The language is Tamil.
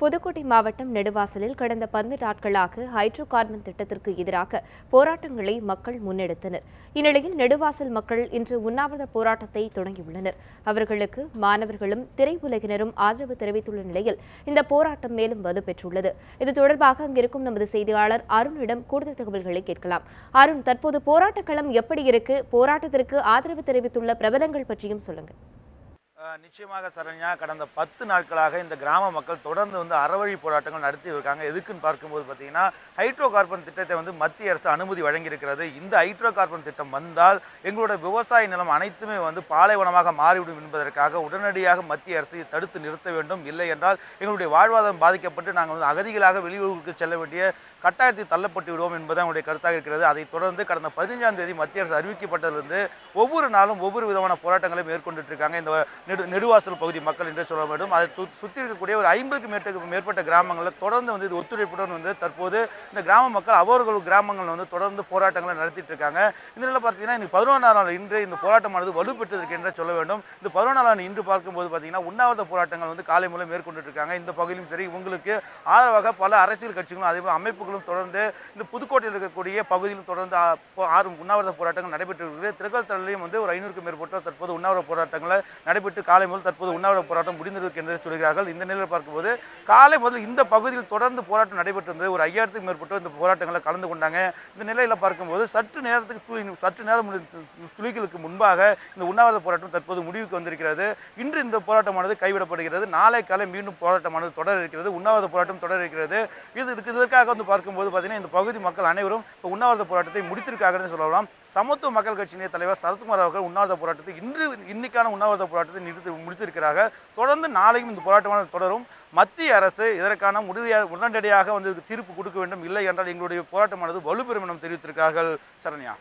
புதுக்கோட்டை மாவட்டம் நெடுவாசலில் கடந்த பந்து நாட்களாக ஹைட்ரோ கார்பன் திட்டத்திற்கு எதிராக போராட்டங்களை மக்கள் முன்னெடுத்தனர். இந்நிலையில் நெடுவாசல் மக்கள் இன்று உண்ணாவிரத போராட்டத்தை தொடங்கியுள்ளனர். அவர்களுக்கு மாணவர்களும் திரையுலகினரும் ஆதரவு தெரிவித்துள்ள நிலையில் இந்த போராட்டம் மேலும் வலுப்பெற்றுள்ளது. இது தொடர்பாக அங்கிருக்கும் நமது செய்தியாளர் அருணிடம் கூடுதல் தகவல்களை கேட்கலாம். அருண் தற்போது போராட்ட களம் எப்படி இருக்கு? போராட்டத்திற்கு ஆதரவு தெரிவித்துள்ள பிரபலங்கள் பற்றியும் சொல்லுங்கள் நிச்சயமாக சரண்யா கடந்த பத்து நாட்களாக இந்த கிராம மக்கள் தொடர்ந்து வந்து அறவழி போராட்டங்கள் நடத்தி இருக்காங்க எதுக்குன்னு பார்க்கும்போது பார்த்தீங்கன்னா ஹைட்ரோ கார்பன் திட்டத்தை வந்து மத்திய அரசு அனுமதி வழங்கியிருக்கிறது. இந்த ஹைட்ரோ கார்பன் திட்டம் வந்தால் எங்களோட விவசாய நிலம் அனைத்துமே வந்து பாலைவனமாக மாறிவிடும் என்பதற்காக உடனடியாக மத்திய அரசு தடுத்து நிறுத்த வேண்டும். இல்லை என்றால் எங்களுடைய வாழ்வாதாரம் பாதிக்கப்பட்டு நாங்கள் வந்து அகதிகளாக வெளியூருக்கு செல்ல வேண்டிய கட்டாயத்தில் தள்ளப்பட்டு விடுவோம் என்பது அவங்களுடைய கருத்தாக இருக்கிறது. அதைத் தொடர்ந்து கடந்த பதினஞ்சாம் தேதி மத்திய அரசு அறிவிக்கப்பட்டதிலிருந்து ஒவ்வொரு நாளும் ஒவ்வொரு விதமான போராட்டங்களை நெடு நெடுவாசல் பகுதி மக்கள் என்று சொல்ல வேண்டும். அதை சு- சுற்றி இருக்கக்கூடிய ஒரு ஐம்பதுக்கு மேற்பட்ட மேற்பட்ட கிராமங்களில் தொடர்ந்து வந்து இது ஒத்துழைப்புடன் வந்து தற்போது இந்த கிராம மக்கள் அவர்கள் கிராமங்களில் வந்து தொடர்ந்து போராட்டங்களை நடத்திட்டு இருக்காங்க. இந்த நிலையில் பார்த்தீங்கன்னா இந்த பதினொன்றாம் நாள் இன்று இந்த போராட்டமானது வலுப்பெற்றிருக்கு என்று சொல்ல வேண்டும். இந்த பதினொன்றாம் நாள் இன்று பார்க்கும்போது பார்த்தீங்கன்னா உண்ணாவிரத போராட்டங்கள் வந்து காலை மூலம் மேற்கொண்டுட்டு இருக்காங்க இந்த பகுதியிலும் சரி உங்களுக்கு ஆதரவாக பல அரசியல் கட்சிகளும் அதே போல அமைப்புகளும் தொடர்ந்து இந்த புதுக்கோட்டையில் இருக்கக்கூடிய பகுதியிலும் தொடர்ந்து ஆறு உண்ணாவிரத போராட்டங்கள் நடைபெற்று இருக்குது திருக்கல்தலையும் வந்து ஒரு ஐநூறுக்கும் மேற்பட்ட தற்போது உண்ணாவிரத போராட்டங்களை நடைபெற்று காலை முதல் தற்போது உண்ணாவிரத போராட்டம் முடிந்திருக்கு என்று சொல்கிறார்கள். இந்த நிலையில் பார்க்கும்போது காலை முதல் இந்த பகுதியில் தொடர்ந்து போராட்டம் நடைபெற்றிருந்தது. ஒரு ஐயாயிரத்துக்கு மேற்பட்டோர் இந்த போராட்டங்களில் கலந்து கொண்டாங்க. இந்த நிலையில் பார்க்கும்போது சற்று நேரத்துக்கு சற்று நேரம் துளிகளுக்கு முன்பாக இந்த உண்ணாவிரத போராட்டம் தற்போது முடிவுக்கு வந்திருக்கிறது. இன்று இந்த போராட்டமானது கைவிடப்படுகிறது. நாளை காலை மீண்டும் போராட்டமானது தொடர இருக்கிறது உண்ணாவிரத போராட்டம் தொடர இருக்கிறது இது இதுக்கு இதற்காக வந்து பார்க்கும்போது பார்த்தீங்கன்னா இந்த பகுதி மக்கள் அனைவரும் இப்போ உண்ணாவிரத போராட்டத்தை முடித்திருக்காங்கன்னு சொல்லலாம். சமத்துவ மக்கள் கட்சியினுடைய தலைவர் சரத்குமார் அவர்கள் உண்ணாவிரத போராட்டத்தை இன்று இன்னைக்கான உண்ணாவிரத போராட்டத்தை நிறுத்தி முடித்திருக்கிறார்கள். தொடர்ந்து நாளையும் இந்த போராட்டமானது தொடரும். மத்திய அரசு இதற்கான முடிவு உடனடியாக வந்து தீர்ப்பு கொடுக்க வேண்டும் இல்லை என்றால் எங்களுடைய போராட்டமானது வலுப்பெறும் என தெரிவித்திருக்கிறார்கள் சரண்யா.